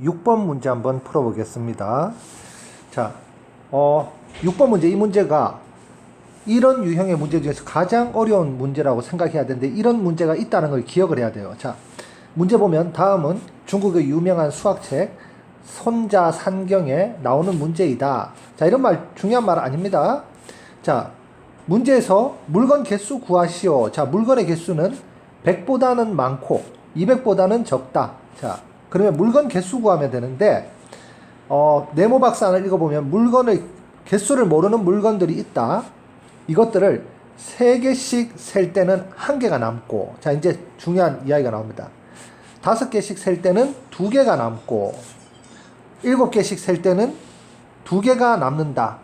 6번 문제 한번 풀어보겠습니다. 자, 어, 6번 문제, 이 문제가 이런 유형의 문제 중에서 가장 어려운 문제라고 생각해야 되는데 이런 문제가 있다는 걸 기억을 해야 돼요. 자, 문제 보면 다음은 중국의 유명한 수학책 손자 산경에 나오는 문제이다. 자, 이런 말 중요한 말 아닙니다. 자, 문제에서 물건 개수 구하시오. 자, 물건의 개수는 100보다는 많고 200보다는 적다. 자, 그러면 물건 개수 구하면 되는데 어, 네모 박사를 읽어보면 물건의 개수를 모르는 물건들이 있다. 이것들을 세 개씩 셀 때는 한 개가 남고, 자, 이제 중요한 이야기가 나옵니다. 다섯 개씩 셀 때는 두 개가 남고, 일곱 개씩 셀 때는 두 개가 남는다.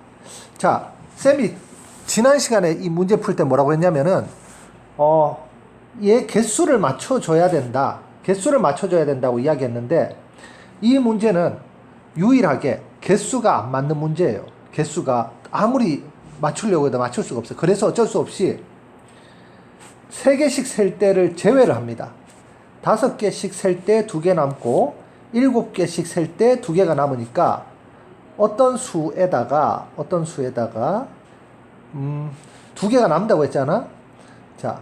자, 쌤이 지난 시간에 이 문제 풀 때 뭐라고 했냐면은, 어, 얘 개수를 맞춰줘야 된다. 개수를 맞춰줘야 된다고 이야기했는데, 이 문제는 유일하게 개수가 안 맞는 문제예요. 개수가 아무리 맞추려고 해도 맞출 수가 없어요. 그래서 어쩔 수 없이 세 개씩 셀 때를 제외를 합니다. 다섯 개씩 셀때두개 남고 일곱 개씩 셀때두 개가 남으니까 어떤 수에다가 어떤 수에다가 음, 두 개가 남다고 했잖아. 자,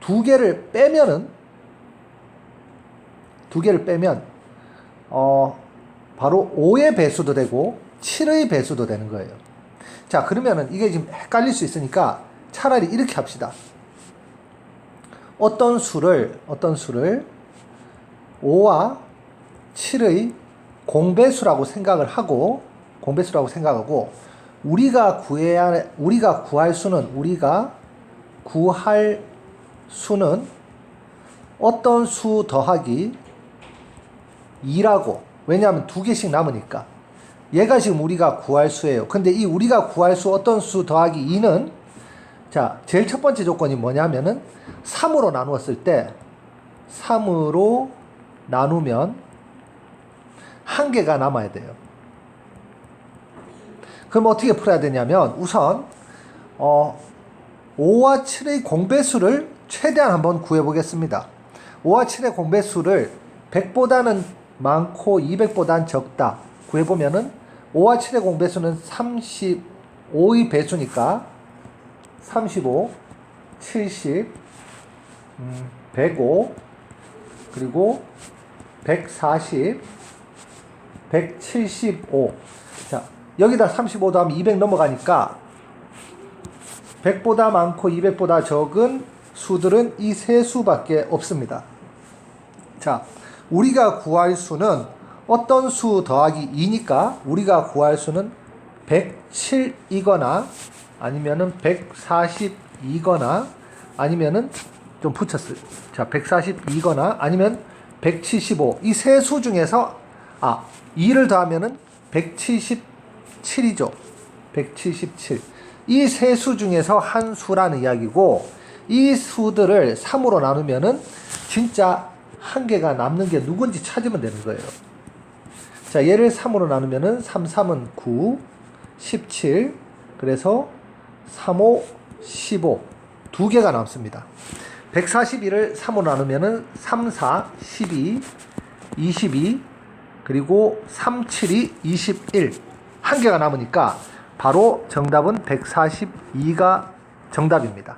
두 개를 빼면은 두 개를 빼면 어 바로 5의 배수도 되고 7의 배수도 되는 거예요. 자, 그러면은 이게 지금 헷갈릴 수 있으니까 차라리 이렇게 합시다. 어떤 수를 어떤 수를 5와 7의 공배수라고 생각을 하고 공배수라고 생각하고 우리가 구해야 우리가 구할 수는 우리가 구할 수는 어떤 수 더하기 2라고 왜냐하면 두 개씩 남으니까 얘가 지금 우리가 구할 수예요. 근데 이 우리가 구할 수 어떤 수 더하기 2는 자, 제일 첫 번째 조건이 뭐냐면은 3으로 나누었을 때 3으로 나누면 한 개가 남아야 돼요. 그럼 어떻게 풀어야 되냐면 우선 어 5와 7의 공배수를 최대한 한번 구해 보겠습니다. 5와 7의 공배수를 100보다는 많고 200보다는 적다. 구해 보면은 5와 7의 공배수는 35의 배수니까 35, 70, 음, 105, 그리고 140, 175. 자, 여기다 35 더하면 200 넘어가니까 100보다 많고 200보다 적은 수들은 이 세 수밖에 없습니다. 자, 우리가 구할 수는 어떤 수 더하기 2니까 우리가 구할 수는 107이거나 아니면은 142거나 아니면은 좀 붙였어요. 자, 142거나 아니면 175. 이 세 수 중에서 아, 2를 더하면은 177이죠. 177. 이 세 수 중에서 한 수라는 이야기고 이 수들을 3으로 나누면은 진짜 한 개가 남는 게 누군지 찾으면 되는 거예요. 자, 얘를 3으로 나누면은 3, 3은 9, 17. 그래서 3, 5, 15. 두 개가 남습니다. 141을 3으로 나누면은 3, 4, 12, 22, 그리고 3, 7이 21. 한 개가 남으니까 바로 정답은 142가 정답입니다.